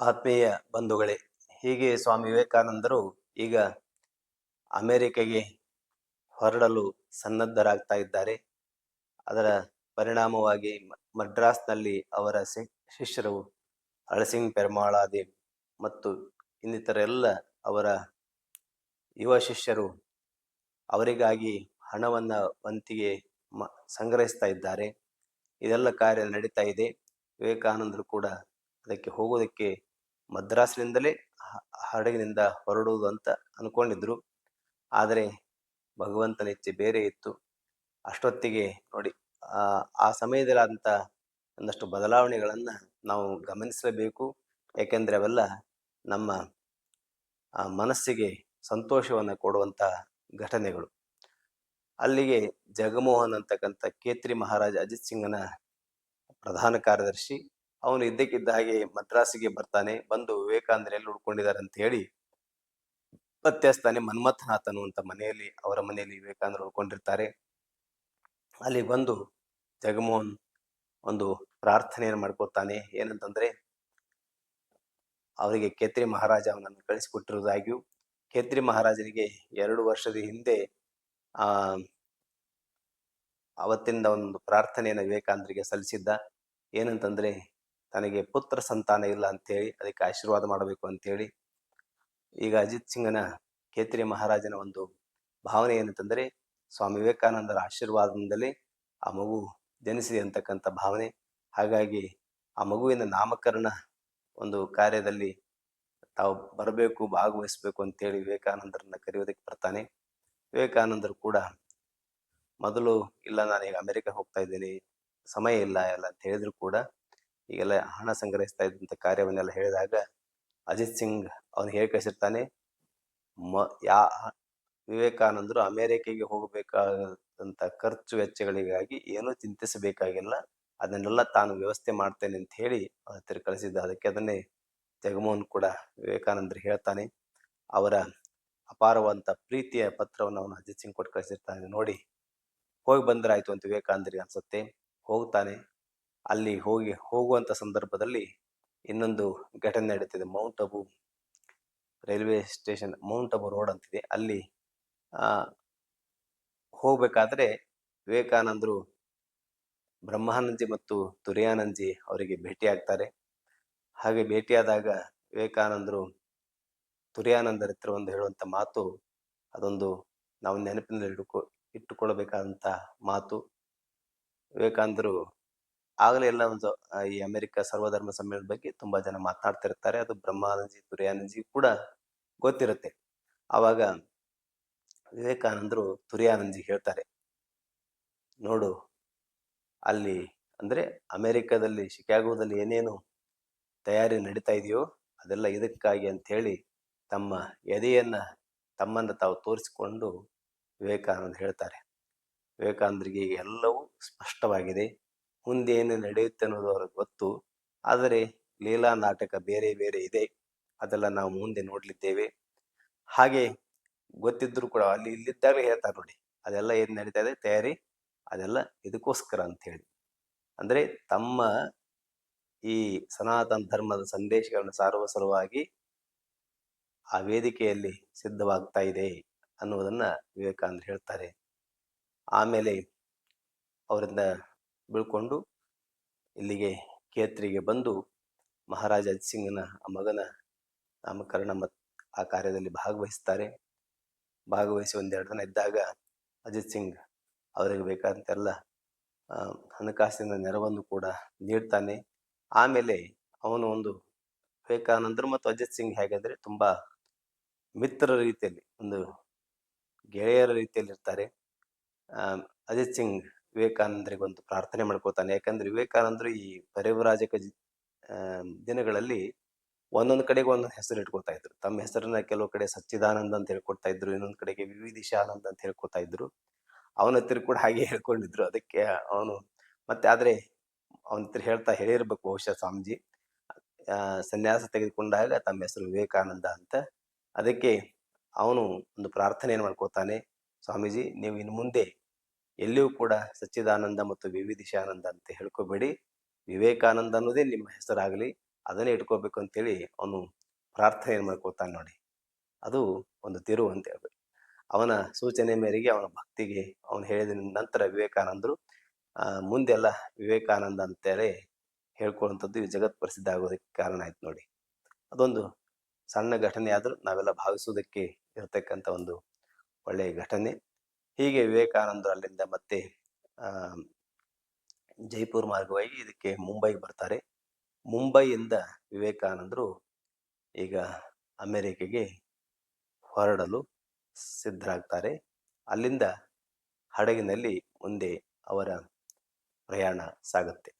ಆತ್ಮೀಯ ಬಂಧುಗಳೇ, ಹೀಗೆ ಸ್ವಾಮಿ ವಿವೇಕಾನಂದರು ಈಗ ಅಮೆರಿಕೆಗೆ ಹೊರಡಲು ಸನ್ನದ್ಧರಾಗ್ತಾ ಇದ್ದಾರೆ. ಅದರ ಪರಿಣಾಮವಾಗಿ ಮಡ್ರಾಸ್ನಲ್ಲಿ ಅವರ ಶಿಷ್ಯರು ಹಳಸಿಂಗ್ ಪೆರ್ಮಾಳಾದಿ ಮತ್ತು ಇನ್ನಿತರ ಎಲ್ಲ ಅವರ ಯುವ ಶಿಷ್ಯರು ಅವರಿಗಾಗಿ ಹಣವನ್ನು ವಂತಿಗೆ ಮ- ಸಂಗ್ರಹಿಸ್ತಾ ಇದ್ದಾರೆ. ಇದೆಲ್ಲ ಕಾರ್ಯ ನಡೀತಾ ಇದೆ. ವಿವೇಕಾನಂದರು ಕೂಡ ಅದಕ್ಕೆ ಹೋಗೋದಕ್ಕೆ ಮದ್ರಾಸ್ನಿಂದಲೇ ಹಡಗಿನಿಂದ ಹೊರಡುವುದು ಅಂತ ಅನ್ಕೊಂಡಿದ್ರು. ಆದರೆ ಭಗವಂತನ ಇಚ್ಛೆ ಬೇರೆ ಇತ್ತು. ಅಷ್ಟೊತ್ತಿಗೆ ನೋಡಿ, ಆ ಸಮಯದಲ್ಲಾದಂಥ ಒಂದಷ್ಟು ಬದಲಾವಣೆಗಳನ್ನು ನಾವು ಗಮನಿಸಲೇಬೇಕು. ಏಕೆಂದರೆ ಅವೆಲ್ಲ ನಮ್ಮ ಮನಸ್ಸಿಗೆ ಸಂತೋಷವನ್ನು ಕೊಡುವಂತ ಘಟನೆಗಳು. ಅಲ್ಲಿಗೆ ಜಗಮೋಹನ್ ಅಂತಕ್ಕಂಥ ಕೇತ್ರಿ ಮಹಾರಾಜ ಅಜಿತ್ ಸಿಂಗನ ಪ್ರಧಾನ ಕಾರ್ಯದರ್ಶಿ ಅವನು ಇದ್ದಕ್ಕಿದ್ದ ಹಾಗೆ ಮದ್ರಾಸಿಗೆ ಬರ್ತಾನೆ. ಬಂದು ವಿವೇಕಾನಂದರು ಎಲ್ಲಿ ಉಳ್ಕೊಂಡಿದ್ದಾರೆ ಅಂತ ಹೇಳಿ ಪತ್ತೆಸ್ತಾನೆ ಮನ್ಮಥನಾಥನು ಅಂತ ಮನೆಯಲ್ಲಿ, ಅವರ ಮನೆಯಲ್ಲಿ ವಿವೇಕಾನಂದರು ಉಳ್ಕೊಂಡಿರ್ತಾರೆ. ಅಲ್ಲಿ ಬಂದು ಜಗಮೋಹನ್ ಒಂದು ಪ್ರಾರ್ಥನೆಯನ್ನು ಮಾಡ್ಕೊತಾನೆ ಏನಂತಂದ್ರೆ, ಅವರಿಗೆ ಕೇತ್ರಿ ಮಹಾರಾಜ ಅವನನ್ನು ಕಳಿಸಿಕೊಟ್ಟಿರುವುದಾಗಿಯೂ ಕೇತ್ರಿ ಮಹಾರಾಜನಿಗೆ ಎರಡು ವರ್ಷದ ಹಿಂದೆ, ಆ ಅವತ್ತಿಂದ ಒಂದು ಪ್ರಾರ್ಥನೆಯನ್ನು ವಿವೇಕಾನಂದರಿಗೆ ಸಲ್ಲಿಸಿದ್ದ. ಏನಂತಂದ್ರೆ ತನಗೆ ಪುತ್ರ ಸಂತಾನ ಇಲ್ಲ ಅಂತೇಳಿ ಅದಕ್ಕೆ ಆಶೀರ್ವಾದ ಮಾಡಬೇಕು ಅಂತೇಳಿ ಈಗ ಅಜಿತ್ ಸಿಂಗನ ಕೇತ್ರಿ ಮಹಾರಾಜನ ಒಂದು ಭಾವನೆ ಏನಂತಂದರೆ ಸ್ವಾಮಿ ವಿವೇಕಾನಂದರ ಆಶೀರ್ವಾದದಿಂದಲೇ ಆ ಮಗು ಜನಿಸಿದೆ ಅಂತಕ್ಕಂಥ ಭಾವನೆ. ಹಾಗಾಗಿ ಆ ಮಗುವಿನ ನಾಮಕರಣ ಒಂದು ಕಾರ್ಯದಲ್ಲಿ ತಾವು ಬರಬೇಕು, ಭಾಗವಹಿಸಬೇಕು ಅಂತೇಳಿ ವಿವೇಕಾನಂದರನ್ನ ಕರೆಯೋದಕ್ಕೆ ಬರ್ತಾನೆ. ವಿವೇಕಾನಂದರು ಕೂಡ ಮೊದಲು ಇಲ್ಲ ನಾನು ಈಗ ಅಮೆರಿಕ ಹೋಗ್ತಾ ಇದ್ದೀನಿ, ಸಮಯ ಇಲ್ಲ ಎಲ್ಲ ಅಂತ ಹೇಳಿದ್ರು ಕೂಡ ಈಗೆಲ್ಲ ಹಣ ಸಂಗ್ರಹಿಸ್ತಾ ಇದ್ದಂಥ ಕಾರ್ಯವನ್ನೆಲ್ಲ ಹೇಳಿದಾಗ ಅಜಿತ್ ಸಿಂಗ್ ಅವನು ಹೇಳಿ ಕಳಿಸಿರ್ತಾನೆ? ಮ, ಯಾ, ವಿವೇಕಾನಂದರು ಅಮೇರಿಕೆಗೆ ಹೋಗಬೇಕಾದಂಥ ಖರ್ಚು ವೆಚ್ಚಗಳಿಗಾಗಿ ಏನೂ ಚಿಂತಿಸಬೇಕಾಗಿಲ್ಲ. ಅದನ್ನೆಲ್ಲ ತಾನು ವ್ಯವಸ್ಥೆ ಮಾಡ್ತೇನೆ ಅಂತ ಹೇಳಿ ಅವನ ಹತ್ತಿರ ಕಳಿಸಿದ್ದ. ಅದಕ್ಕೆ ಅದನ್ನೇ ಜಗಮೋಹನ್ ಕೂಡ ವಿವೇಕಾನಂದರು ಹೇಳ್ತಾನೆ, ಅವರ ಅಪಾರವಂತ ಪ್ರೀತಿಯ ಪತ್ರವನ್ನು ಅವನು ಅಜಿತ್ ಸಿಂಗ್ ಕೊಟ್ಟು ಕಳಿಸಿರ್ತಾನೆ. ನೋಡಿ, ಹೋಗಿ ಬಂದ್ರಾಯ್ತು ಅಂತ ವಿವೇಕಾನಂದರಿಗೆ ಅನ್ಸುತ್ತೆ. ಹೋಗ್ತಾನೆ. ಅಲ್ಲಿ ಹೋಗಿ ಹೋಗುವಂಥ ಸಂದರ್ಭದಲ್ಲಿ ಇನ್ನೊಂದು ಘಟನೆ ನಡೀತಿದೆ. Mount Abu railway station mount Abu road ಅಂತಿದೆ. ಅಲ್ಲಿ ಹೋಗಬೇಕಾದ್ರೆ ವಿವೇಕಾನಂದರು ಬ್ರಹ್ಮಾನಂದಿ ಮತ್ತು ತುರಿಯಾನಂದಿ ಅವರಿಗೆ ಭೇಟಿಯಾಗ್ತಾರೆ. ಹಾಗೆ ಭೇಟಿಯಾದಾಗ ವಿವೇಕಾನಂದರು ತುರಿಯಾನಂದರ ಹತ್ರ ಒಂದು ಹೇಳುವಂಥ ಮಾತು, ಅದೊಂದು ನಾವು ನೆನಪಿನಲ್ಲಿ ಇಟ್ಟುಕೊ ಇಟ್ಟುಕೊಳ್ಳಬೇಕಾದಂತ ಮಾತು. ವಿವೇಕಾನಂದರು ಆಗಲೇ ಎಲ್ಲ ಒಂದು ಈ ಅಮೆರಿಕ ಸರ್ವಧರ್ಮ ಸಮ್ಮೇಳನದ ಬಗ್ಗೆ ತುಂಬಾ ಜನ ಮಾತನಾಡ್ತಿರ್ತಾರೆ ಅದು ಬ್ರಹ್ಮಾನಂದಜಿ, ತುರಿಯಾನಂದಜಿ ಕೂಡ ಗೊತ್ತಿರುತ್ತೆ. ಆವಾಗ ವಿವೇಕಾನಂದರು ತುರಿಯಾನಂದಜಿ ಹೇಳ್ತಾರೆ, ನೋಡು, ಅಲ್ಲಿ ಅಂದ್ರೆ ಅಮೆರಿಕದಲ್ಲಿ, ಶಿಕಾಗೋದಲ್ಲಿ ಏನೇನು ತಯಾರಿ ನಡೀತಾ ಇದೆಯೋ ಅದೆಲ್ಲ ಇದಕ್ಕಾಗಿ ಅಂತ ಹೇಳಿ ತಮ್ಮ ಎದೆಯನ್ನ ತಮ್ಮನ್ನ ತಾವು ತೋರಿಸಿಕೊಂಡು ವಿವೇಕಾನಂದ ಹೇಳ್ತಾರೆ. ವಿವೇಕಾನಂದರಿಗೆ ಎಲ್ಲವೂ ಸ್ಪಷ್ಟವಾಗಿದೆ. ಮುಂದೆ ನಡೆಯುತ್ತೆ ಅನ್ನೋದು ಅವ್ರಿಗೆ ಗೊತ್ತು. ಆದರೆ ಲೀಲಾ ನಾಟಕ ಬೇರೆ ಬೇರೆ ಇದೆ. ಅದೆಲ್ಲ ನಾವು ಮುಂದೆ ನೋಡಲಿದ್ದೇವೆ. ಹಾಗೆ ಗೊತ್ತಿದ್ರು ಕೂಡ ಅಲ್ಲಿ ಇಲ್ಲಿದ್ದಾಗಲೇ ಹೇಳ್ತಾರೆ ನೋಡಿ. ಅದೆಲ್ಲ ಏನು ನಡೀತಾ ಇದೆ? ತಯಾರಿ. ಅದೆಲ್ಲ ಇದಕ್ಕೋಸ್ಕರ ಅಂತ ಹೇಳಿ. ಅಂದ್ರೆ ತಮ್ಮ ಈ ಸನಾತನ ಧರ್ಮದ ಸಂದೇಶಗಳನ್ನು ಸಾರುವ ಸಲುವಾಗಿ ಆ ವೇದಿಕೆಯಲ್ಲಿ ಸಿದ್ಧವಾಗ್ತಾ ಇದೆ ಅನ್ನುವುದನ್ನ ವಿವೇಕಾನಂದ ಹೇಳ್ತಾರೆ. ಆಮೇಲೆ ಅವರಿಂದ ಬೀಳ್ಕೊಂಡು ಇಲ್ಲಿಗೆ ಕೇತ್ರಿಗೆ ಬಂದು ಮಹಾರಾಜ ಸಿಂಗನ ಮಗನ ನಾಮಕರಣ ಮತ್, ಆ ಕಾರ್ಯದಲ್ಲಿ ಭಾಗವಹಿಸ್ತಾರೆ. ಭಾಗವಹಿಸಿ ಒಂದೆರಡು ದಿನ ಇದ್ದಾಗ ಅಜಿತ್ ಸಿಂಗ್ ಅವರಿಗೆ ಬೇಕಾದಂತೆಲ್ಲ ಹಣಕಾಸಿನ ನೆರವನ್ನು ಕೂಡ ನೀಡ್ತಾನೆ. ಆಮೇಲೆ ಅವನು ಒಂದು ವಿವೇಕಾನಂದರು ಮತ್ತು ಅಜಿತ್ ಸಿಂಗ್ ಹೇಗಾದರೆ ತುಂಬ ಮಿತ್ರರ ರೀತಿಯಲ್ಲಿ, ಒಂದು ಗೆಳೆಯರ ರೀತಿಯಲ್ಲಿ ಇರ್ತಾರೆ. ಅಜಿತ್ ಸಿಂಗ್ ವಿವೇಕಾನಂದರಿಗೆ ಒಂದು ಪ್ರಾರ್ಥನೆ ಮಾಡ್ಕೋತಾನೆ ಯಾಕಂದ್ರೆ ವಿವೇಕಾನಂದರು ಈ ಪರಿವರಾಜಕ ದಿನಗಳಲ್ಲಿ ಒಂದೊಂದು ಕಡೆಗೆ ಒಂದೊಂದು ಹೆಸರು ಇಟ್ಕೊತಾ ಇದ್ರು. ತಮ್ಮ ಹೆಸರನ್ನ ಕೆಲವು ಕಡೆ ಸಚ್ಚಿದಾನಂದ ಅಂತ ಹೇಳ್ಕೊಡ್ತಾ ಇದ್ರು, ಇನ್ನೊಂದು ಕಡೆಗೆ ವಿವಿಧಿಶಾನಂದ ಅಂತ ಹೇಳ್ಕೊತಾ ಇದ್ರು. ಅವನ ಹತ್ತಿರ ಕೂಡ ಹಾಗೆ ಹೇಳ್ಕೊಂಡಿದ್ರು. ಅದಕ್ಕೆ ಅವನು, ಮತ್ತೆ ಆದ್ರೆ ಅವನ ಹತ್ರ ಹೇಳ್ತಾ ಹೇಳಿರ್ಬೇಕು ಬಹುಶಃ ಸ್ವಾಮೀಜಿ. ಸನ್ಯಾಸ ತೆಗೆದುಕೊಂಡಾಗ ತಮ್ಮ ಹೆಸರು ವಿವೇಕಾನಂದ ಅಂತ. ಅದಕ್ಕೆ ಅವನು ಒಂದು ಪ್ರಾರ್ಥನೆಯನ್ನು ಮಾಡ್ಕೋತಾನೆ ಸ್ವಾಮೀಜಿ, ನೀವು ಇನ್ನು ಮುಂದೆ ಎಲ್ಲಿಯೂ ಕೂಡ ಸಚ್ಚಿದಾನಂದ ಮತ್ತು ವಿವಿಧಿಶಾನಂದ ಅಂತ ಹೇಳ್ಕೋಬೇಡಿ. ವಿವೇಕಾನಂದ ಅನ್ನೋದೇ ನಿಮ್ಮ ಹೆಸರಾಗಲಿ. ಅದನ್ನೇ ಇಟ್ಕೋಬೇಕು ಅಂತೇಳಿ ಅವನು ಪ್ರಾರ್ಥನೆ ಮಾಡ್ಕೋತಾನೆ ನೋಡಿ. ಅದು ಒಂದು ತಿರುವು ಅಂತ ಹೇಳ್ಬೇಕು. ಅವನ ಸೂಚನೆ ಮೇರೆಗೆ ಅವನ ಭಕ್ತಿಗೆ ಅವನು ಹೇಳಿದ ನಂತರ ವಿವೇಕಾನಂದರು ಮುಂದೆಲ್ಲ ವಿವೇಕಾನಂದ ಅಂತೇಳಿ ಹೇಳ್ಕೊಳ್ಳುವಂಥದ್ದು ಈ ಜಗತ್ ಪ್ರಸಿದ್ಧ ಆಗೋದಕ್ಕೆ ಕಾರಣ ಆಯ್ತು ನೋಡಿ. ಅದೊಂದು ಸಣ್ಣ ಘಟನೆ ಆದರೂ ನಾವೆಲ್ಲ ಭಾವಿಸುವುದಕ್ಕೆ ಇರತಕ್ಕಂಥ ಒಂದು ಒಳ್ಳೆಯ ಘಟನೆ. ಹೀಗೆ ವಿವೇಕಾನಂದರು ಅಲ್ಲಿಂದ ಮತ್ತೆ ಜೈಪುರ್ ಮಾರ್ಗವಾಗಿ ಇದಕ್ಕೆ ಮುಂಬೈಗೆ ಬರ್ತಾರೆ. ಮುಂಬೈಯಿಂದ ವಿವೇಕಾನಂದರು ಈಗ ಅಮೆರಿಕೆಗೆ ಹೊರಡಲು ಸಿದ್ಧರಾಗ್ತಾರೆ. ಅಲ್ಲಿಂದ ಹಡಗಿನಲ್ಲಿ ಮುಂದೆ ಅವರ ಪ್ರಯಾಣ ಸಾಗುತ್ತೆ.